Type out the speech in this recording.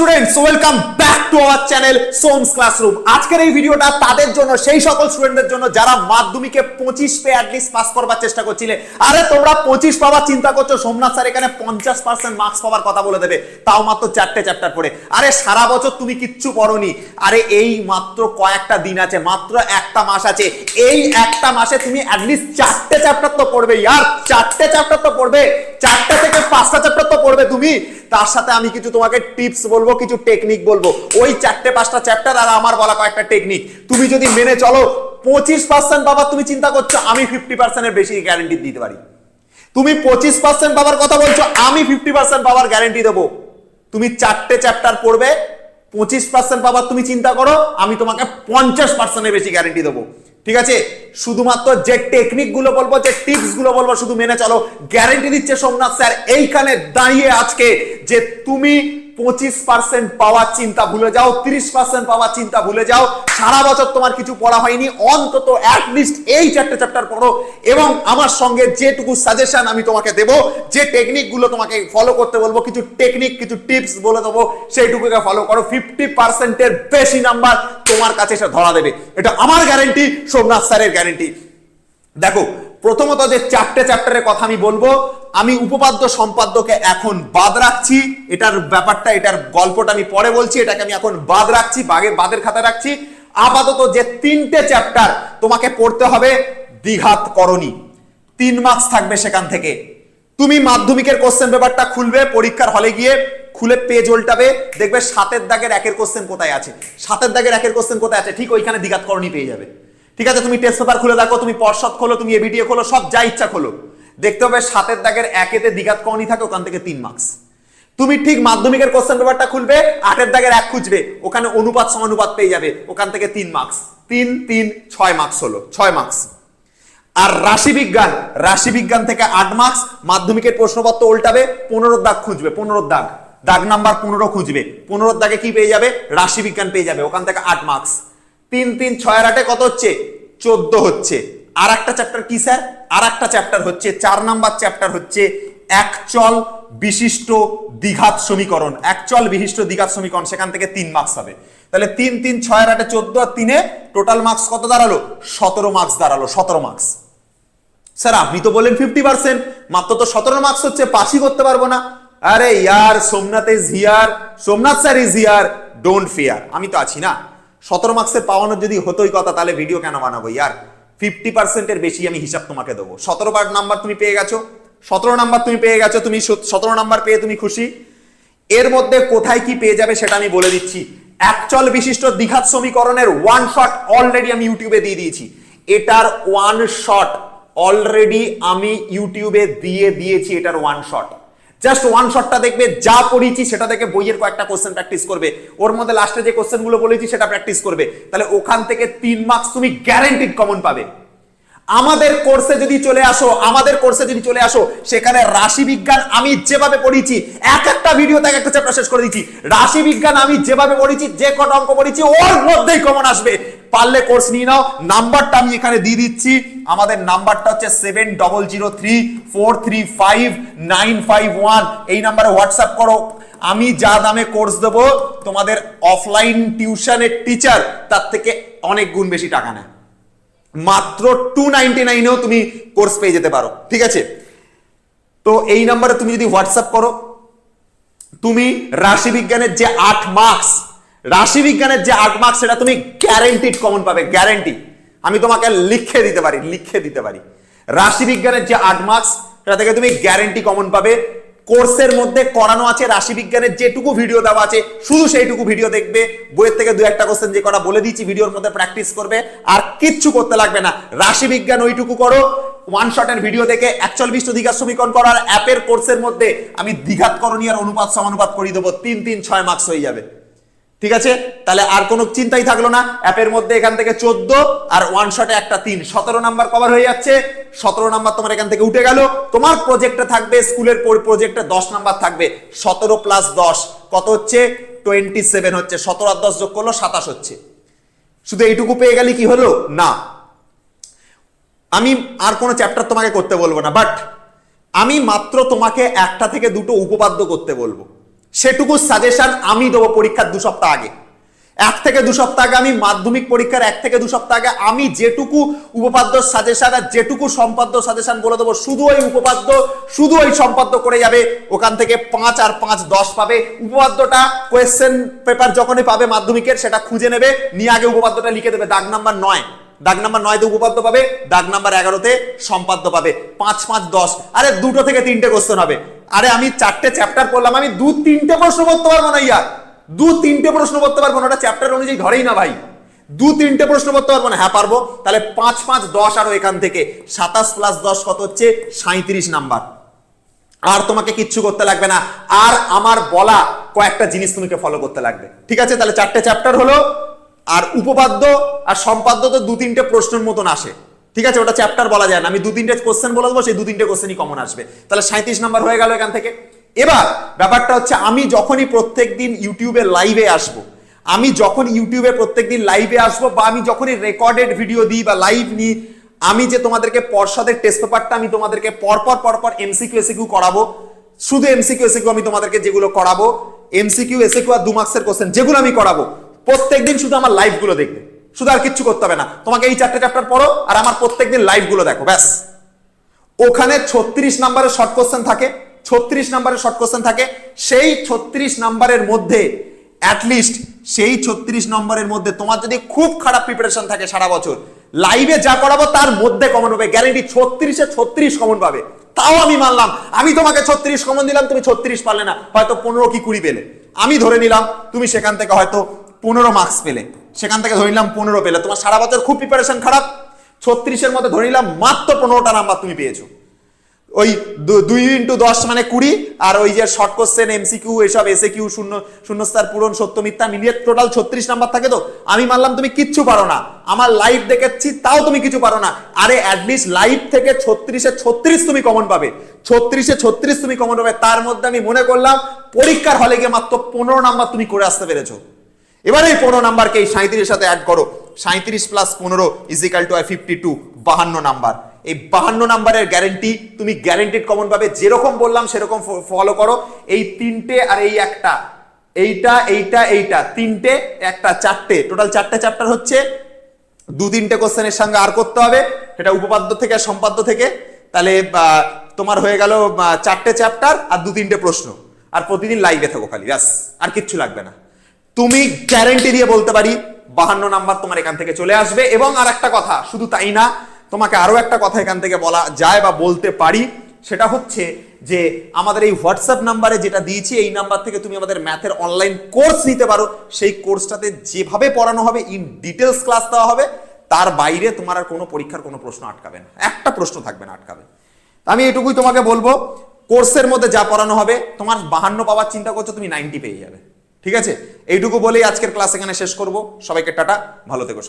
Students welcome back to our channel Som's classroom আজকের এই ভিডিওটা তাদের জন্য, সেই সকল স্টুডেন্টদের জন্য যারা মাধ্যমিকে পঁচিশ পে অ্যাটলিস্ট পাস করবার চেষ্টা করছিলে। আরে, তোমরা পঁচিশ পাওয়ার চিন্তা করছ, সোমনাথ স্যার এখানে পঞ্চাশ পার্সেন্ট মার্কস পাওয়ার কথা বলে দেবে, তাও মাত্র চারটে চ্যাপ্টার পড়ে। আরে, সারা বছর তুমি কিচ্ছু পড়োনি। আরে, এই মাত্র কয়েকটা দিন আছে, মাত্র একটা মাস আছে। এই একটা মাসে তুমি অ্যাটলিস্ট চারটে চ্যাপ্টার তো পড়বে, ইয়ার, চারটে চ্যাপ্টার তো পড়বে, চারটে থেকে পাঁচটা চ্যাপ্টার তো পড়বে তুমি। তার সাথে আমি কিছু তোমাকে টিপস বলব কিছু টেকনিক বলব। ওই চারটে, পাঁচটা চ্যাপ্টার আর আমার বলা কয়েকটা টেকনিক তুমি যদি মেনে চলো, পঁচিশ পার্সেন্ট বাবা তুমি চিন্তা করছ, আমি ফিফটি পার্সেন্টের বেশি গ্যারেন্টি দিতে পারি। তুমি পঁচিশ পার্সেন্ট পাওয়ার কথা বলছো, আমি ফিফটি পার্সেন্ট পাওয়ার গ্যারেন্টি দেবো। তুমি চারটে চ্যাপ্টার পড়বে, পঁচিশ পার্সেন্ট পাবার তুমি চিন্তা করো, আমি তোমাকে পঞ্চাশ পার্সেন্টের বেশি গ্যারেন্টি দেবো। ঠিক আছে? শুধুমাত্র যে টেকনিকগুলো বলব, যে টিপসগুলো বলব, শুধু মেনে চলো। গ্যারেন্টি দিচ্ছে সোমনাথ স্যার, এইখানে দাঁড়িয়ে আজকে যে তুমি পঁচিশ পার্সেন্ট পাওয়ার চিন্তা ভুলে যাও, তিরিশ পার্সেন্ট পাওয়ার চিন্তা ভুলে যাও। সারা বছর তোমার কিছু পড়া হয়নি, অন্তত অ্যাটলিস্ট এই চারটে চ্যাপ্টার পড়ো এবং আমার সঙ্গে যেটুকু সাজেশন আমি তোমাকে দেবো, যে টেকনিকগুলো তোমাকে ফলো করতে বলব, কিছু টেকনিক কিছু টিপস বলে দেবো, সেইটুকুকে ফলো করো। ফিফটি পার্সেন্টের বেশি নাম্বার তোমার কাছে এসে ধরা দেবে। এটা আমার গ্যারেন্টি সোমনাথ স্যারের গ্যারেন্টি দেখো প্রথমত যে চারটে চ্যাপ্টারের কথা আমি বলব, আমি উপপাদ্য সম্পাদ্যকে এখন বাদ রাখছি। এটার ব্যাপারটা, এটার গল্পটা আমি পরে বলছি, এটাকে আমি এখন বাদ রাখছি, বাগে, বাদের খাতা রাখছি। আপাতত যে তিনটে চ্যাপ্টার তোমাকে পড়তে হবে, দ্বিঘাত করণী তিন মার্কস থাকবে সেখান থেকে। তুমি মাধ্যমিকের কোশ্চেন পেপারটা খুলবে, পরীক্ষার হলে গিয়ে খুলে পেজ উল্টাবে, দেখবে সাতের দাগের একের কোশ্চেন কোথায় আছে? সাতের দাগের একের কোশ্চেন কোথায় আছে? ঠিক ওইখানে দ্বিঘাত করণী পেয়ে যাবে। ঠিক আছে, তুমি টেস্ট পেপার খুলে দেখো, তুমি পর্ষদ খোলো, তুমি এবিটিএ খোলো, সব যা ইচ্ছা খোলো। দেখতে হবে সাতের দাগের একেতে দ্বিঘাত করণী থাকে, ওখান থেকে তিন মার্কস তুমি ঠিক মাধ্যমিকের কোশ্চেন পেপারটা খুলবে, আটের দাগের এক খুঁজবে, ওখানে অনুপাত সমানুপাত পেয়ে যাবে, ওখান থেকে তিন মার্কস তিন তিন, ছয় মার্কস হলো, ছয় মার্কস আর রাশি বিজ্ঞান রাশি বিজ্ঞান থেকে আট মার্কস মাধ্যমিকের প্রশ্নপত্র উল্টাবে, পনেরো দাগ খুঁজবে, পনেরো দাগ। দাগ নাম্বার পনেরো খুঁজবে, পনেরো দাগে কি পেয়ে যাবে? রাশি বিজ্ঞান পেয়ে যাবে, ওখান থেকে আট মার্কস তিন তিন ছয় আটে কত হচ্ছে? চোদ্দ হচ্ছে। আর একটা চ্যাপ্টার কি, স্যার? আর একটা চ্যাপ্টার হচ্ছে, চার নাম্বার চ্যাপ্টার হচ্ছে, একচল বিশিষ্ট দ্বিঘাত সমীকরণ। একচল বিশিষ্ট দ্বিঘাত সমীকরণ, সেখান থেকে তিন মার্কস হবে। তাহলে তিন তিন, ছয়, আটে চোদ্দ আর তিনে টোটাল মার্কস কত দাঁড়াল? সতেরো মার্কস দাঁড়াল, সতেরো মার্কস স্যার, আপনি তো বলেন ফিফটি পার্সেন্ট মাত্র তো সতেরো মার্কস হচ্ছে পাসই করতে পারব না। আরে ইয়ার Somnath is here Somnath sir is here don't fear আমি তো আছি না। সতেরো মার্কসের পাওয়ানোর যদি হতোই কথা, তাহলে ভিডিও কেন বানাবো? ইয়ার ফিফটি পার্সেন্টের বেশি আমি হিসাব তোমাকে দেবো। সতেরো বার নাম্বার তুমি পেয়ে গেছো। সতেরো নাম্বার তুমি পেয়ে গেছো, তুমি সতেরো নাম্বার পেয়ে তুমি খুশি। এর মধ্যে কোথায় কি পেয়ে যাবে সেটা আমি বলে দিচ্ছি। একচল বিশিষ্ট দ্বিঘাত সমীকরণের ওয়ান শট অলরেডি আমি ইউটিউবে দিয়ে দিয়েছি। এটার ওয়ান শট অলরেডি আমি ইউটিউবে দিয়ে দিয়েছি, এটার ওয়ান শট জাস্ট ওয়ান শটটা দেখবে, যা পড়িয়েছি সেটা দেখে বইয়ের কয়েকটা কোশ্চেন প্র্যাকটিস করবে। ওর মধ্যে লাস্টে যে কোশ্চেনগুলো বলেছি সেটা প্র্যাকটিস করবে। তাহলে ওখান থেকে তিন মার্কস তুমি গ্যারেন্টিড কমন পাবে। আমাদের কোর্সে যদি চলে আসো, আমাদের কোর্সে যদি চলে আসো, সেখানে রাশি বিজ্ঞান আমি যেভাবে পড়িয়েছি, এক একটা ভিডিওতে এক একটা চ্যাপ্টার শেষ করে দিচ্ছি রাশি বিজ্ঞান আমি যেভাবে পড়িয়েছি, যে কটা অঙ্ক পড়িয়েছি, ওর মধ্যেই কমন আসবে। পারলে কোর্স নিয়ে নাও। নাম্বারটা আমি এখানে দিয়ে দিচ্ছি। আমাদের নাম্বারটা হচ্ছে seven double zero three four three five nine five one এই নাম্বারে হোয়াটসঅ্যাপ করো। আমি যা দামে কোর্স দেবো, তোমাদের অফলাইন টিউশনের টিচার তার থেকে অনেক গুণ বেশি টাকা নেয়। মাত্র টু নাইনটি নাইনেও তুমি কোর্স পেয়ে যেতে পারো, ঠিক আছে? তো এই নাম্বারে তুমি যদি হোয়াটসঅ্যাপ করো, তুমি রাশিবিজ্ঞানের যে আট মার্কস রাশি বিজ্ঞানের যে আট মার্কস সেটা তুমি গ্যারেন্টিড কমন পাবে গ্যারেন্টি আমি তোমাকে লিখে দিতে পারি, লিখে দিতে পারি। রাশি বিজ্ঞানের যে আট মার্কস সেটা থেকে তুমি গ্যারেন্টি কমন পাবে কোর্সের মধ্যে করানো আছে রাশি বিজ্ঞানের যেটুকু ভিডিও দেওয়া আছে, শুধু সেইটুকু ভিডিও দেখবে। বইয়ের থেকে দু একটা কোশ্চেন যে কটা বলে দিচ্ছি ভিডিওর মধ্যে প্র্যাকটিস করবে। আর কিচ্ছু করতে লাগবে না। রাশি বিজ্ঞান ওইটুকু করো। ওয়ান শটের ভিডিও দেখে একচল বিশ দ্বিঘাত সমীকরণ করার অ্যাপের কোর্সের মধ্যে আমি দ্বিঘাত করণীয় অনুপাত সমানুপাত করিয়ে দেবো। তিন তিন, ছয় মার্কস হয়ে যাবে। ঠিক আছে? তাহলে আর কোনো চিন্তাই থাকল না। অ্যাপের মধ্যে এখান থেকে চোদ্দ আর ওয়ান শটে একটা তিন। সতেরো নাম্বার কভার হয়ে যাচ্ছে। সতেরো নাম্বার তোমার এখান থেকে উঠে গেল। তোমার প্রজেক্টে থাকবে, স্কুলের প্রজেক্টে দশ নাম্বার থাকবে। সতেরো প্লাস দশ। কত হচ্ছে? টোয়েন্টি সেভেন হচ্ছে। সতেরো আর দশ যোগ করল সাতাশ হচ্ছে। শুধু এইটুকু পেয়ে গেলে কি হলো? না। আমি আর কোনো চ্যাপ্টার তোমাকে করতে বলব না বাট আমি মাত্র তোমাকে একটা থেকে দুটো উপপাদ্য করতে বলব। সেটুকু সাজেশন আমি দেবো পরীক্ষার দু সপ্তাহ আগে। এক থেকে দু সপ্তাহ আগে আমি মাধ্যমিক পরীক্ষার এক থেকে দু সপ্তাহ আগে আমি যেটুকু উপপাদ্য সাজেশন আর যেটুকু সম্পাদ্য সাজেশন বলে দেবো, শুধু ওই উপপাদ্য, শুধু ওই সম্পাদ্য করে যাবে, ওখান থেকে পাঁচ আর পাঁচ দশ পাবে। উপপাদ্যটা কোয়েশ্চেন পেপার যখনই পাবে মাধ্যমিকের, সেটা খুঁজে নেবে, নিয়ে আগে উপপাদ্যটা লিখে দেবে, দাগ নাম্বার নয়। দাগ নাম্বার নয়তে উপপাদ্য পাবে, দাগ নাম্বার এগারোতে সম্পাদ্য পাবে। পাঁচ পাঁচ, দশ। আরে, দুটো থেকে তিনটে কোশ্চেন হবে। আরে, আমি চারটে চ্যাপ্টার পড়লাম, আমি দু তিনটে প্রশ্ন করতে পারব না ইয়ার। দু তিনটে প্রশ্ন করতে পারব না, ওটা চ্যাপ্টার অনুযায়ী ধরেই না ভাই। দু তিনটে প্রশ্ন করতে পারব না হ্যাঁ পারব। তাহলে পাঁচ পাঁচ, দশ আরও এখান থেকে। সাতাশ প্লাস দশ কত হচ্ছে? সাঁত্রিশ নাম্বার। আর তোমাকে কিচ্ছু করতে লাগবে না। আর আমার বলা কয়েকটা জিনিস তোমাকে ফলো করতে লাগবে। ঠিক আছে? তাহলে চারটে চ্যাপ্টার হলো। আর উপপাদ্য আর সম্পাদ্য তো দু তিনটে প্রশ্নের মতন আসে। ঠিক আছে? ওটা চ্যাপ্টার বলা যায় না। আমি দু তিনটে কোশ্চেন বলে দেবো, সেই দু তিনটে কোশ্চেনই কমন আসবে। তাহলে সাঁত্রিশ নাম্বার হয়ে গেল এখান থেকে। এবার ব্যাপারটা হচ্ছে, আমি যখনই প্রত্যেক দিন ইউটিউবে লাইভে আসব, আমি যখন ইউটিউবে প্রত্যেকদিন লাইভে আসব বা আমি যখনই রেকর্ডেড ভিডিও দিই বা লাইভ নিই, আমি যে তোমাদেরকে পর্ষদের টেস্ট পেপারটা আমি তোমাদেরকে পরপর পরপর এমসিকিউ এসিকিউ করাবো, শুধু এমসিকিউ এসিকিউ আমি তোমাদেরকে যেগুলো করাবো এমসিকিউ এসিকিউ আর দু মার্কসের কোশ্চেন যেগুলো আমি করাবো প্রত্যেকদিন শুধু আমার লাইভগুলো দেখবে। শুধু আর কিচ্ছু করতে হবে না। তোমাকে এই চারটে চ্যাপ্টার পড়ো আর আমার প্রত্যেকদিন লাইভগুলো দেখো, ব্যাস। ওখানে ছত্রিশ নাম্বারের শর্ট কোশ্চেন থাকে, ছত্রিশ নাম্বারের শর্ট কোশ্চেন থাকে। সেই ছত্রিশ নাম্বারের মধ্যে অ্যাটলিস্ট সেই ছত্রিশ নম্বরের মধ্যে তোমার যদি খুব খারাপ প্রিপারেশন থাকে সারা বছর লাইভে যা করাবো তার মধ্যে কমন হবে গ্যারেন্টি ছত্রিশে ছত্রিশ কমন পাবে। তাও আমি মানলাম। আমি তোমাকে ছত্রিশ কমন দিলাম, তুমি ছত্রিশ পারলে না। হয়তো পনেরো কি কুড়ি পেলে। আমি ধরে নিলাম, তুমি সেখান থেকে হয়তো পনেরো মার্কস পেলে। সেখান থেকে ধরে নিলাম পনেরো পেলে। তোমার সারা বছর খুব প্রিপারেশন খারাপ। ছত্রিশের মধ্যে ধরে নিলাম মাত্র পনেরোটা নাম্বার তুমি পেয়েছ। ওই দুই ইন্টু দশ মানে কুড়ি, আর ওই যে শর্ট কোশ্চেন এমসিকিউ এসব এসে কিউ শূন্য, শূন্যস্থার পূরণ, সত্য মিথ্যা মিলিয়ে টোটাল ছত্রিশ নাম্বার থাকে তো? আমি মানলাম তুমি কিচ্ছু পারো না। আমার লাইভ দেখেছি, তাও তুমি কিছু পারো না। আরে অ্যাটলিস্ট লাইভ থেকে ছত্রিশে ছত্রিশ তুমি কমন পাবে। ছত্রিশে ছত্রিশ তুমি কমন পাবে। তার মধ্যে আমি মনে করলাম পরীক্ষার হলে গিয়ে মাত্র পনেরো নাম্বার তুমি করে আসতে পেরেছ। এবার এই পনেরো নাম্বারকে এই সাঁত্রিশের সাথে অ্যাড করো। সাঁত্রিশ প্লাস পনেরো ইজিক্যাল টু ফিফটি টু বাহান্ন নাম্বার। এই বাহান্ন নাম্বারের গ্যারেন্টি তুমি গ্যারেন্টিড কমন পাবে যেরকম বললাম সেরকম ফলো করো। এই তিনটে আর এই একটা, এইটা এইটা এইটা, তিনটে, একটা, চারটে। টোটাল চারটে চ্যাপ্টার হচ্ছে। দু তিনটে কোশ্চেনের সঙ্গে আর করতে হবে। সেটা উপপাদ্য থেকে আর সম্পাদ্য থেকে। তাহলে তোমার হয়ে গেল চারটে চ্যাপ্টার আর দু তিনটে প্রশ্ন। আর প্রতিদিন লাইভে থাকো খালি, ব্যাস। আর কিচ্ছু লাগবে না। তুমি গ্যারেন্টি দিয়ে বলতে পারি, বাহান্ন নাম্বার তোমার এখান থেকে চলে আসবে। এবং আর একটা কথা, শুধু তাই না, তোমাকে আরও একটা কথা এখান থেকে বলা যায় বা বলতে পারি, সেটা হচ্ছে যে আমাদের এই হোয়াটসঅ্যাপ নাম্বারে যেটা দিয়েছি, এই নাম্বার থেকে তুমি আমাদের ম্যাথের অনলাইন কোর্স নিতে পারো। সেই কোর্সটাতে যেভাবে পড়ানো হবে ইন ডিটেলস ক্লাস দেওয়া হবে, তার বাইরে তোমার আর কোনো পরীক্ষার কোনো প্রশ্ন আটকাবে না। একটা প্রশ্ন থাকবে না আটকাবে। আমি এটুকুই তোমাকে বলব কোর্সের মধ্যে যা পড়ানো হবে, তোমার বাহান্ন পাওয়ার চিন্তা করছ, তুমি নাইনটি পেয়ে যাবে। ঠিক আছে? এইটুকু বলেই আজকের ক্লাস এখানে শেষ করব। সবাইকে টাটা ভালো থেকো সবাই।